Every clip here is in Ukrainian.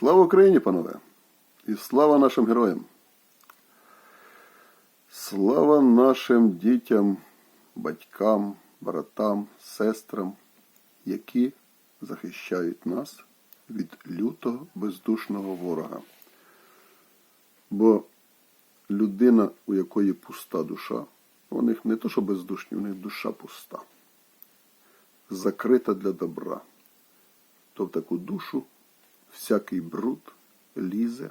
Слава Україні, панове! І слава нашим героям! Слава нашим дітям, батькам, братам, сестрам, які захищають нас від лютого бездушного ворога. Бо людина, у якої пуста душа, у них не то, що бездушні, у них душа пуста, закрита для добра. То в таку душу всякий бруд лізе.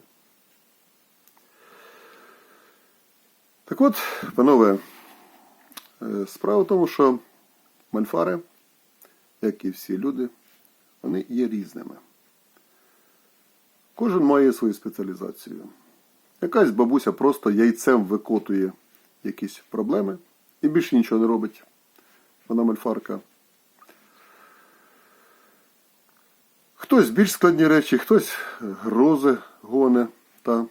Так от, панове, е, справа в тому, що мальфари, як і всі люди, вони є різними. Кожен має свою спеціалізацію. Якась бабуся просто яйцем викотує якісь проблеми і більше нічого не робить. Вона мальфарка. Хтось більш складні речі, хтось грози гоне та е,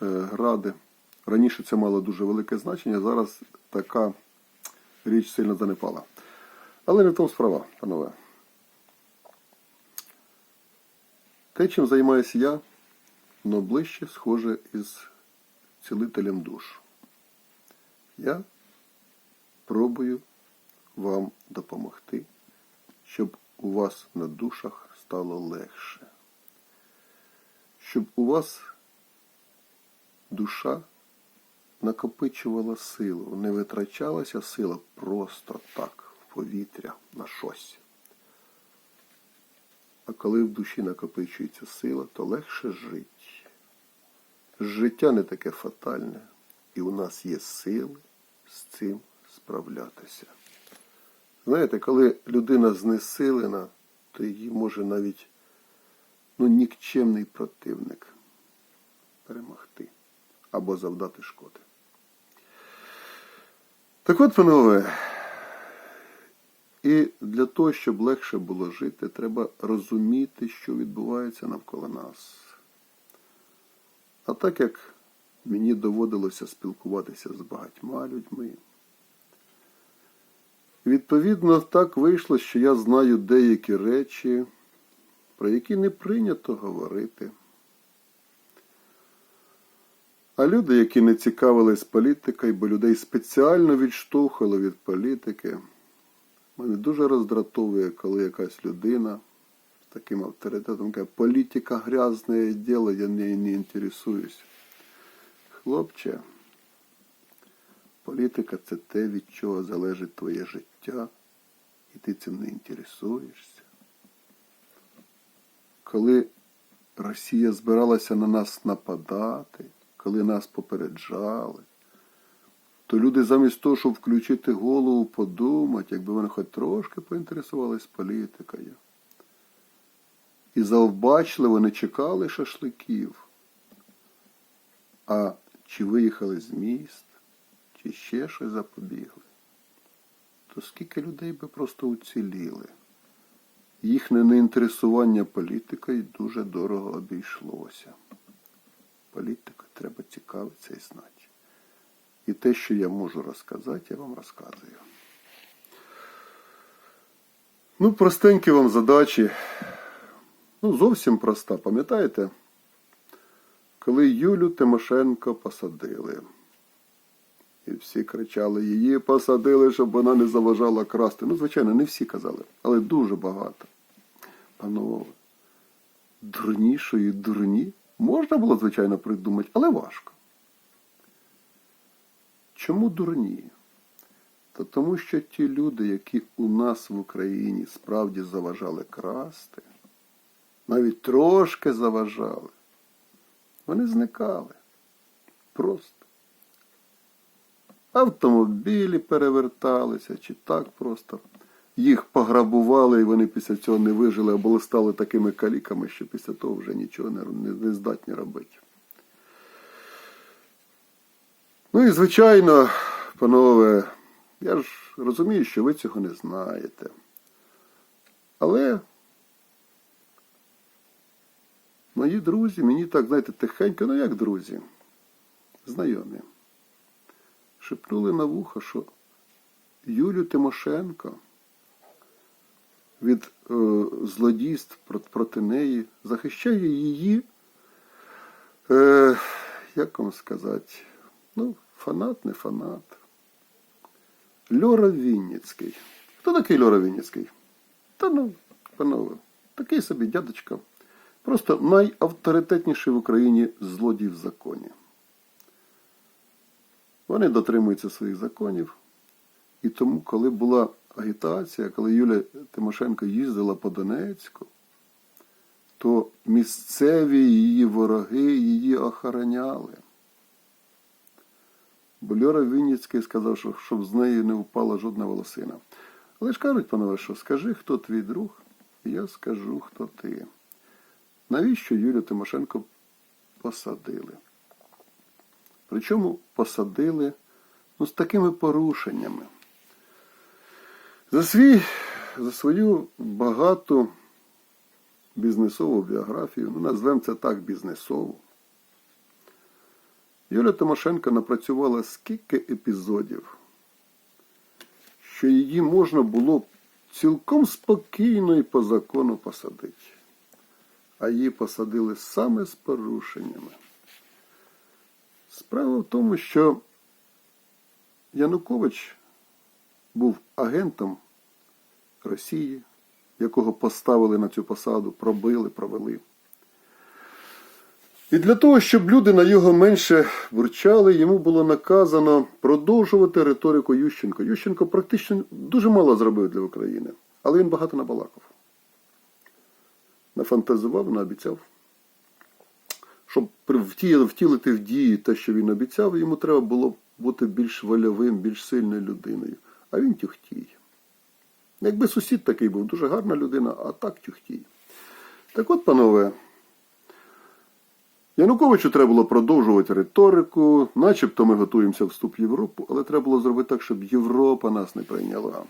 гради. Раніше це мало дуже велике значення, зараз така річ сильно занепала. Але не в тому справа, панове. Те, чим займаюся я, воно ближче схоже із цілителем душ. Я пробую вам допомогти, щоб у вас на душах стало легше. Щоб у вас душа накопичувала силу, не витрачалася сила просто так, в повітря на щось. А коли в душі накопичується сила, то легше жити. Життя не таке фатальне, і у нас є сили з цим справлятися. Знаєте, коли людина знесилена, то її може навіть ну, нікчемний противник перемогти або завдати шкоди. Так от, панове, і для того, щоб легше було жити, треба розуміти, що відбувається навколо нас. А так як мені доводилося спілкуватися з багатьма людьми, відповідно, так вийшло, що я знаю деякі речі, про які не прийнято говорити. А люди, які не цікавились політикою, бо людей спеціально відштовхували від політики, мене дуже роздратовує, коли якась людина з таким авторитетом каже, політика грязне діло, я нею не інтересуюсь. Хлопче, політика це те, від чого залежить твоє життя, і ти цим не інтересуєшся. Коли Росія збиралася на нас нападати, коли нас попереджали, то люди замість того, щоб включити голову, подумати, якби вони хоч трошки поінтересувались політикою. І завбачливо не чекали шашликів, а чи виїхали з міст, чи ще щось запобігли, то скільки людей би просто уціліли. Їхнє неінтересування політикою дуже дорого обійшлося. Політикою треба цікавитися і знати. І те, що я можу розказати, я вам розказую. Ну, простенькі вам задачі. Ну, зовсім проста, пам'ятаєте? Коли Юлю Тимошенко посадили. І всі кричали, її посадили, щоб вона не заважала красти. Ну, звичайно, не всі казали, але дуже багато. Панове, дурнішої дурні можна було, звичайно, придумати, але важко. Чому дурні? Та тому що ті люди, які у нас в Україні справді заважали красти, навіть трошки заважали, вони зникали. Просто. Автомобілі переверталися, чи так просто. Їх пограбували, і вони після цього не вижили, або стали такими каліками, що після того вже нічого не, не, здатні робити. Ну і звичайно, панове, я ж розумію, що ви цього не знаєте. Але мої друзі, мені так, знаєте, тихенько, ну як друзі, знайомі, шепнули на вухо, що Юлю Тимошенко від е, злодійств проти неї, захищає її, е, як вам сказати, ну, фанат, не фанат. Льора Вінницький. Хто такий Льора Вінницький? Та ну, панове, такий собі дядечка. Просто найавторитетніший в Україні злодій в законі. Вони дотримуються своїх законів. І тому, коли була агітація, коли Юля Тимошенко їздила по Донецьку, то місцеві її вороги її охороняли. Бо Льора Вінницький сказав, що щоб з неї не впала жодна волосина. Але ж кажуть, панове, що скажи, хто твій друг, і я скажу, хто ти. Навіщо Юлю Тимошенко посадили? Причому посадили ну, з такими порушеннями. За, свій, за свою багату бізнесову біографію, ну назвемо це так бізнесову, Юля Тимошенко напрацювала скільки епізодів, що її можна було цілком спокійно і по закону посадити. А її посадили саме з порушеннями. Справа в тому, що Янукович був агентом Росії, якого поставили на цю посаду, пробили, провели. І для того, щоб люди на його менше бурчали, йому було наказано продовжувати риторику Ющенко. Ющенко практично дуже мало зробив для України, але він багато набалакав. Нафантазував, наобіцяв. Щоб втілити в дії те, що він обіцяв, йому треба було бути більш вольовим, більш сильною людиною. А він тюхтій. Якби сусід такий був, дуже гарна людина, а так тюхтій. Так от, панове, Януковичу треба було продовжувати риторику, начебто ми готуємося вступ в Європу, але треба було зробити так, щоб Європа нас не прийняла.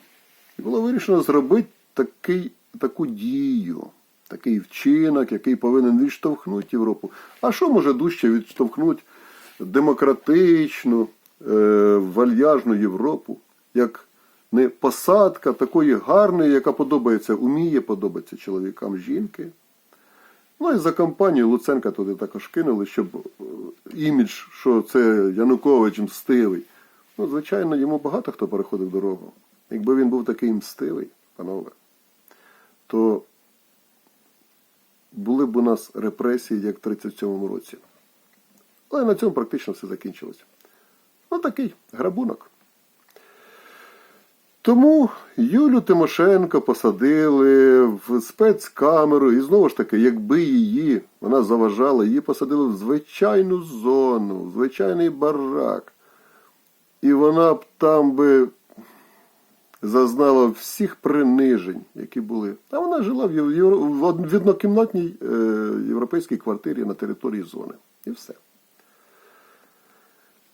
І було вирішено зробити такий, таку дію, такий вчинок, який повинен відштовхнути Європу. А що може дужче відштовхнути демократичну, е, вальяжну Європу, як не посадка такої гарної, яка подобається, уміє подобатися чоловікам жінки. Ну і за компанію Луценка туди також кинули, щоб е, імідж, що це Янукович мстивий. Ну, звичайно, йому багато хто переходив дорогу. Якби він був такий мстивий, панове, то були б у нас репресії, як в 37-му році. Але на цьому практично все закінчилося. Ну, такий грабунок. Тому Юлю Тимошенко посадили в спецкамеру, і знову ж таки, якби її вона заважала, її посадили в звичайну зону, в звичайний барак. І вона б там би зазнала всіх принижень, які були. А вона жила в, євро... в од- однокімнатній е, європейській квартирі на території зони. І все.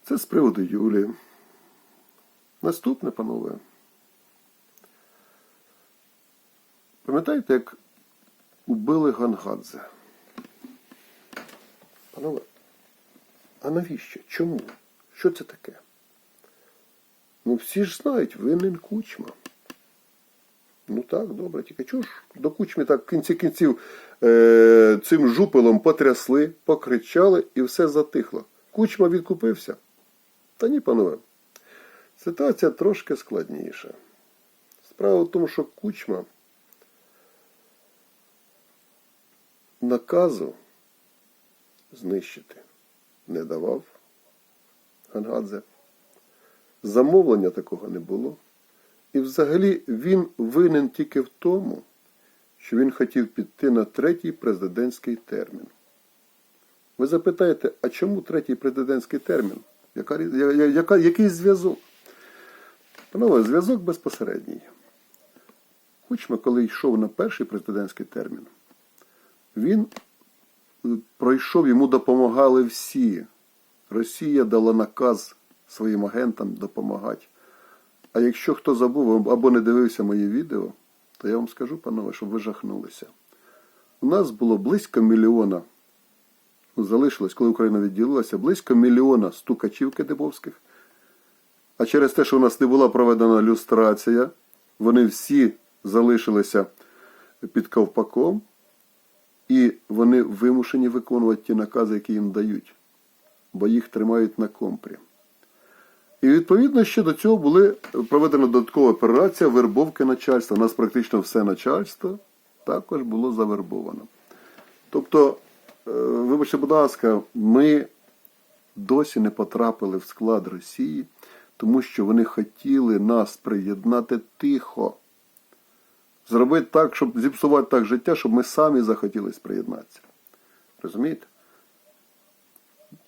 Це з приводу Юлії. Наступне, панове. Пам'ятаєте, як убили Гангадзе? Панове, а навіщо? Чому? Що це таке? Ну всі ж знають, винен кучма. Ну так, добре, тільки чого ж до кучми так в кінці кінців е- цим жупелом потрясли, покричали і все затихло. Кучма відкупився. Та ні, панове. Ситуація трошки складніша. Справа в тому, що кучма наказу знищити не давав Гангадзе. Замовлення такого не було. І взагалі він винен тільки в тому, що він хотів піти на третій президентський термін. Ви запитаєте, а чому третій президентський термін? Яка, я- яка, який зв'язок? Панове, зв'язок безпосередній. Кучма, коли йшов на перший президентський термін, він е, пройшов, йому допомагали всі. Росія дала наказ своїм агентам допомагати. А якщо хто забув або не дивився мої відео, то я вам скажу, панове, щоб ви жахнулися. У нас було близько мільйона, залишилось, коли Україна відділилася, близько мільйона стукачів кидибовських. А через те, що у нас не була проведена люстрація, вони всі залишилися під ковпаком, і вони вимушені виконувати ті накази, які їм дають, бо їх тримають на компрі. І відповідно ще до цього були проведена додаткова операція вербовки начальства. У нас практично все начальство також було завербовано. Тобто, е, вибачте, будь ласка, ми досі не потрапили в склад Росії, тому що вони хотіли нас приєднати тихо. Зробити так, щоб зіпсувати так життя, щоб ми самі захотіли приєднатися. Розумієте?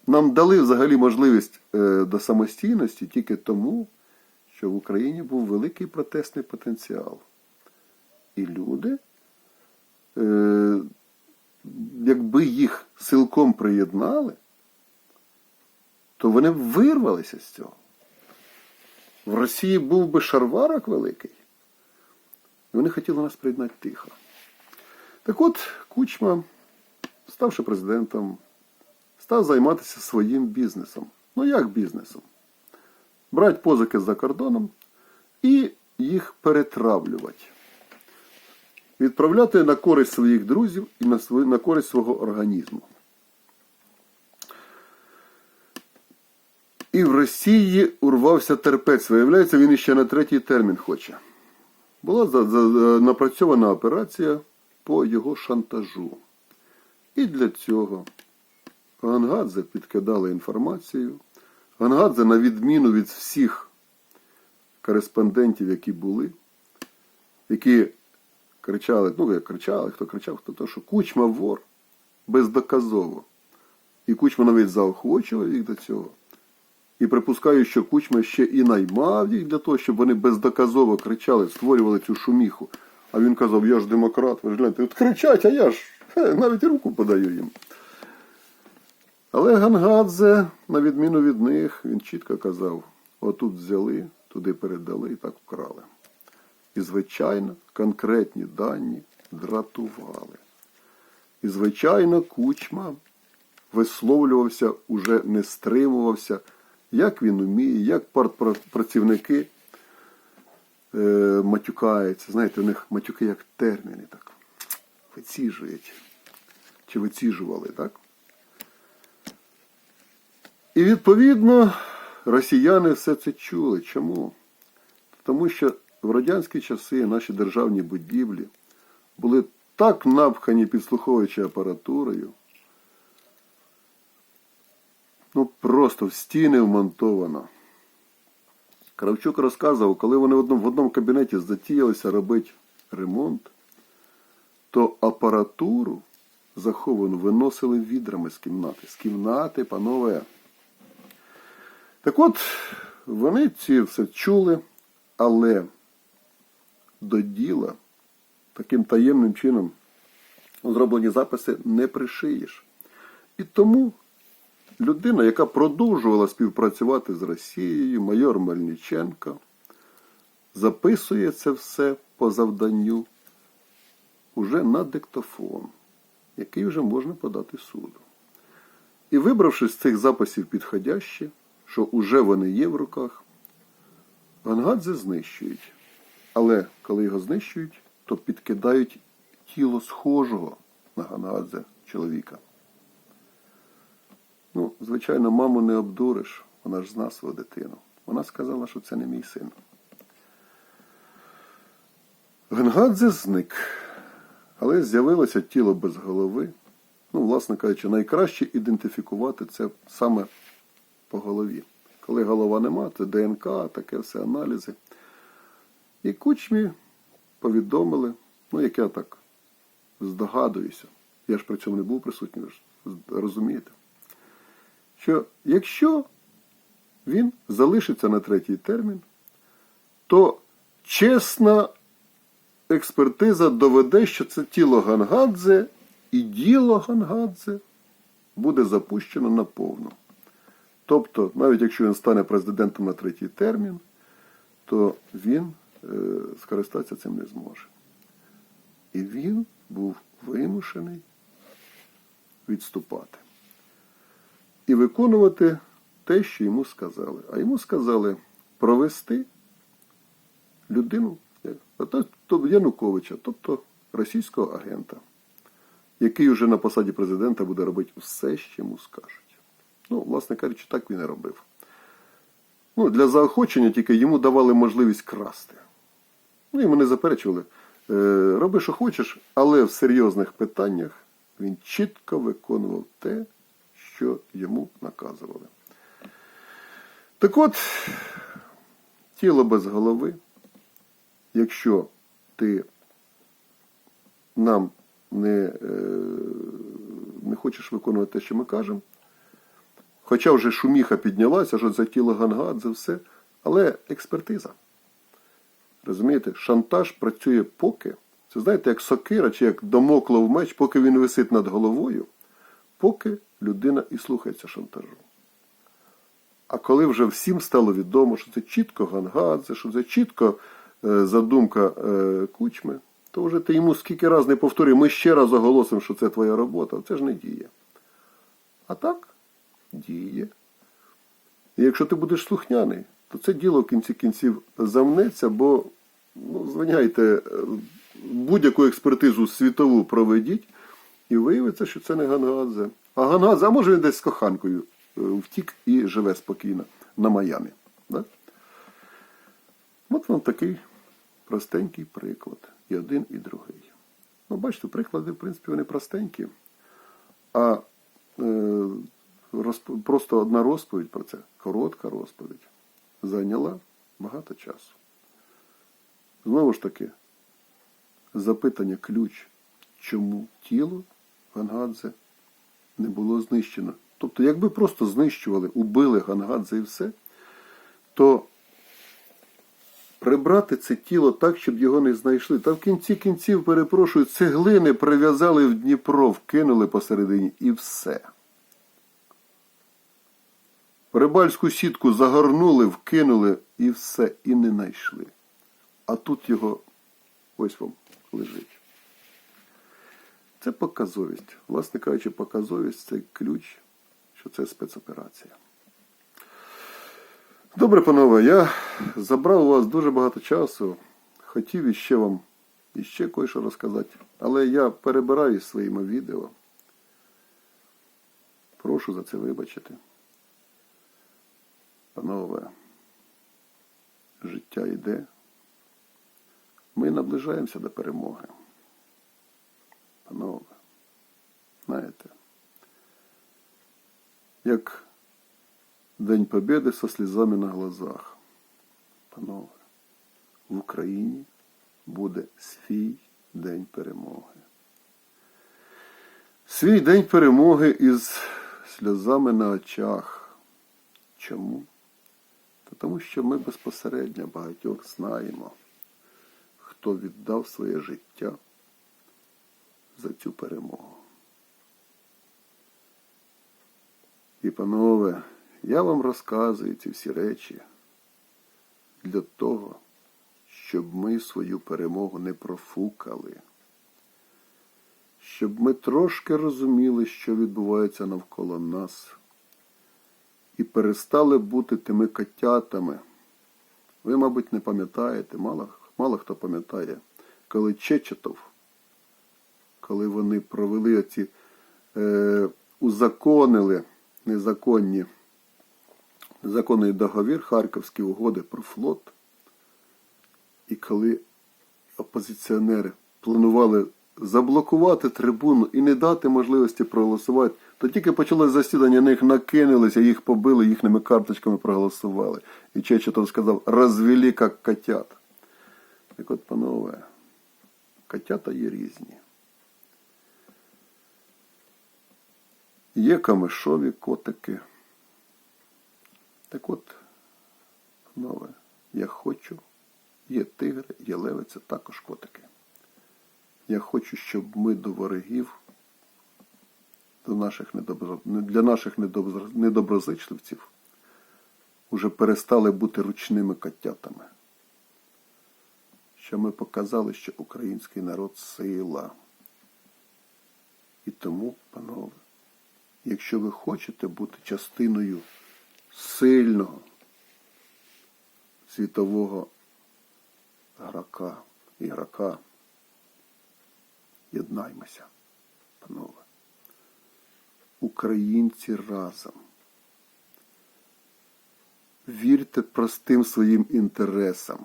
Нам дали взагалі можливість е, до самостійності тільки тому, що в Україні був великий протестний потенціал. І люди, е, якби їх силком приєднали, то вони б вирвалися з цього. В Росії був би шарварок великий. І вони хотіли нас приєднати тихо. Так от, Кучма, ставши президентом, став займатися своїм бізнесом. Ну як бізнесом? Брати позики за кордоном і їх перетравлювати. Відправляти на користь своїх друзів і на, свої, на користь свого організму. І в Росії урвався терпець. Виявляється, він іще на третій термін хоче. Була за, за, напрацьована операція по його шантажу. І для цього Гангадзе підкидали інформацію. Гангадзе, на відміну від всіх кореспондентів, які були, які кричали, ну як кричали, хто кричав, хто то, що кучма вор бездоказово. І кучма навіть заохочував їх до цього. І припускаю, що Кучма ще і наймав їх для того, щоб вони бездоказово кричали, створювали цю шуміху. А він казав, я ж демократ, ви ж гляньте, от кричать, а я ж навіть руку подаю їм. Але Гангадзе, на відміну від них, він чітко казав, отут взяли, туди передали і так вкрали. І, звичайно, конкретні дані дратували. І, звичайно, Кучма висловлювався, уже не стримувався, як він уміє, як партпрацівники е, матюкаються. Знаєте, у них матюки як терміни так виціжують. Чи виціжували, так? І відповідно росіяни все це чули. Чому? Тому що в радянські часи наші державні будівлі були так напхані підслуховуючою апаратурою, ну просто в стіни вмонтовано. Кравчук розказував, коли вони в одному, в одному кабінеті затіялися робити ремонт, то апаратуру заховану виносили відрами з кімнати. З кімнати, панове. Так от, вони ці все чули, але до діла таким таємним чином зроблені записи не пришиєш. І тому людина, яка продовжувала співпрацювати з Росією, майор Мельниченко, записує це все по завданню уже на диктофон, який вже можна подати суду. І вибравши з цих записів підходящі, що уже вони є в руках, Гангадзе знищують. Але коли його знищують, то підкидають тіло схожого на Гангадзе чоловіка. Ну, звичайно, маму не обдуриш, вона ж зна свою дитину. Вона сказала, що це не мій син. Генгадзе зник, але з'явилося тіло без голови. Ну, власне кажучи, найкраще ідентифікувати це саме по голові. Коли голова нема, це ДНК, таке все аналізи. І кучмі повідомили, ну, як я так здогадуюся, я ж при цьому не був присутній, ви ж розумієте що якщо він залишиться на третій термін, то чесна експертиза доведе, що це тіло Гангадзе і діло Гангадзе буде запущено наповну. Тобто, навіть якщо він стане президентом на третій термін, то він е, скористатися цим не зможе. І він був вимушений відступати і виконувати те, що йому сказали. А йому сказали провести людину тобто Януковича, тобто російського агента, який уже на посаді президента буде робити все, що йому скажуть. Ну, власне кажучи, так він і робив. Ну, для заохочення тільки йому давали можливість красти. Ну, йому не заперечували. Е, роби, що хочеш, але в серйозних питаннях він чітко виконував те, що йому наказували. Так от, тіло без голови, якщо ти нам не, е, не хочеш виконувати те, що ми кажемо, хоча вже шуміха піднялася, що це тіло Гангадзе, все, але експертиза. Розумієте, шантаж працює поки. Це знаєте, як сокира чи як домоклов меч, поки він висить над головою, поки людина і слухається шантажу. А коли вже всім стало відомо, що це чітко Гангадзе, що це чітко е, задумка е, кучми, то вже ти йому скільки разів не повторюй, ми ще раз оголосимо, що це твоя робота, це ж не діє. А так, діє. І якщо ти будеш слухняний, то це діло в кінці кінців замнеться, бо, ну, звиняйте, е, будь-яку експертизу світову проведіть, і виявиться, що це не Гангадзе. А Гангадзе, а може він десь з коханкою е, втік і живе спокійно на Майамі. Да? От вам такий простенький приклад. І один, і другий. Ну, бачите, приклади, в принципі, вони простенькі. А е, просто одна розповідь про це, коротка розповідь, зайняла багато часу. Знову ж таки, запитання ключ, чому тіло Гангадзе не було знищено. Тобто, якби просто знищували, убили Гангадзе і все, то прибрати це тіло так, щоб його не знайшли. Та в кінці кінців, перепрошую, цеглини прив'язали в Дніпро, вкинули посередині і все. Рибальську сітку загорнули, вкинули і все, і не знайшли. А тут його ось вам лежить. Це показовість. Власне кажучи, показовість це ключ, що це спецоперація. Добре, панове, я забрав у вас дуже багато часу. Хотів іще вам іще кое-що розказати, але я перебираю своїми відео. Прошу за це вибачити. Панове, життя йде. Ми наближаємося до перемоги. Панове, знаєте, як День Побєди со слізами на глазах. Панове, в Україні буде свій день перемоги. Свій день перемоги із сльозами на очах. Чому? Тому що ми безпосередньо багатьох знаємо, хто віддав своє життя за цю перемогу. І, панове, я вам розказую ці всі речі для того, щоб ми свою перемогу не профукали, щоб ми трошки розуміли, що відбувається навколо нас, і перестали бути тими котятами. Ви, мабуть, не пам'ятаєте, мало, мало хто пам'ятає, коли Чечетов, коли вони провели оці, е, узаконили незаконні законний договір Харківські угоди про флот. І коли опозиціонери планували заблокувати трибуну і не дати можливості проголосувати, то тільки почалось засідання, на них накинулися, їх побили, їхніми карточками проголосували. І Чечетов сказав, розвели як котят. Так от, панове, котята є різні. Є камешові котики. Так от, панове, я хочу, є тигри, є леви, це також котики. Я хочу, щоб ми до ворогів, до наших недобро... для наших недобро... недоброзичливців уже перестали бути ручними котятами. Що ми показали, що український народ сила. І тому, панове, якщо ви хочете бути частиною сильного світового грака, ігрока, Єднаймося, панове. Українці разом. Вірте простим своїм інтересам.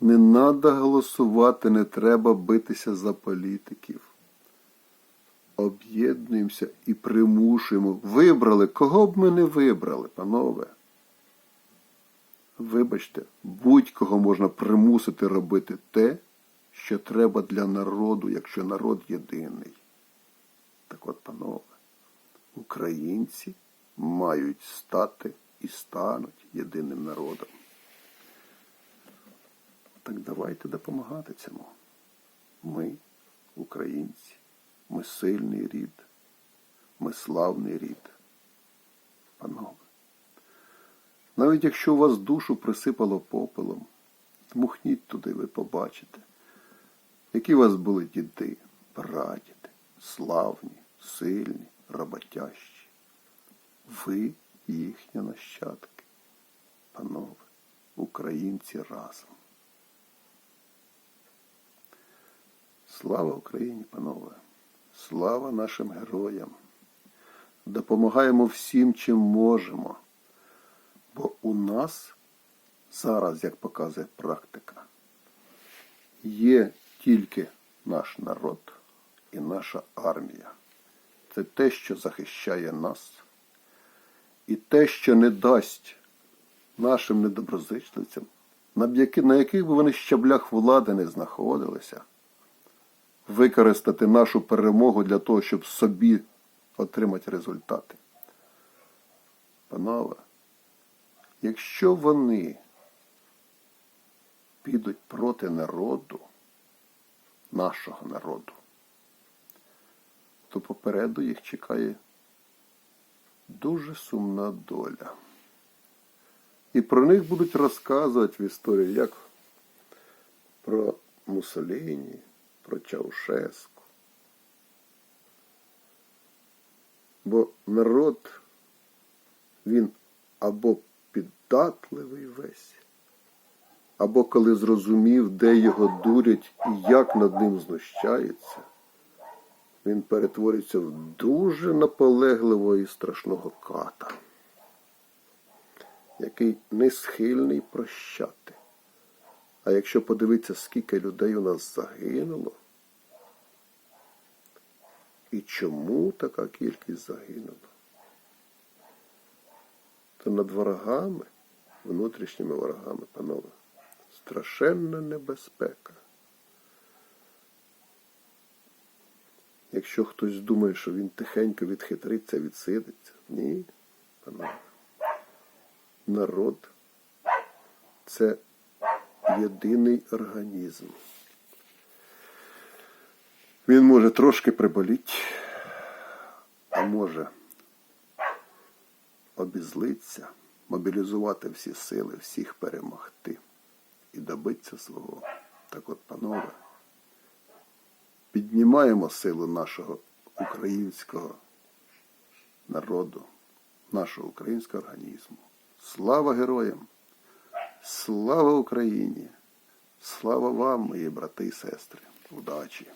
Не треба голосувати, не треба битися за політиків. Об'єднуємося і примушуємо. Вибрали, кого б ми не вибрали, панове. Вибачте, будь-кого можна примусити робити те, що треба для народу, якщо народ єдиний. Так от, панове, українці мають стати і стануть єдиним народом. Так давайте допомагати цьому. Ми, українці, ми сильний рід, ми славний рід. Панове. Навіть якщо у вас душу присипало попелом, дмухніть туди, ви побачите, які у вас були діди, прадіди, славні, сильні, роботящі. Ви їхні нащадки, панове, українці разом. Слава Україні, панове! Слава нашим героям! Допомагаємо всім, чим можемо. Бо у нас зараз, як показує практика, є тільки наш народ і наша армія. Це те, що захищає нас, і те, що не дасть нашим недоброзичливцям, на на яких би вони щаблях влади не знаходилися, використати нашу перемогу для того, щоб собі отримати результати. Панове, якщо вони підуть проти народу, нашого народу, то попереду їх чекає дуже сумна доля. І про них будуть розказувати в історії, як про Муссоліні, про Чаушеску. Бо народ, він або піддатливий весь, або коли зрозумів, де його дурять і як над ним знущаються, він перетворюється в дуже наполегливого і страшного ката, який не схильний прощати. А якщо подивитися, скільки людей у нас загинуло, і чому така кількість загинула, то над ворогами, внутрішніми ворогами, панове, страшенна небезпека. Якщо хтось думає, що він тихенько відхитриться, відсидиться, ні, панове. Народ це єдиний організм. Він може трошки приболіти, а може обізлитися, мобілізувати всі сили, всіх перемогти і добитися свого. Так от, панове, піднімаємо силу нашого українського народу, нашого українського організму. Слава героям! Слава Україні! Слава вам, мої брати і сестри! Удачі!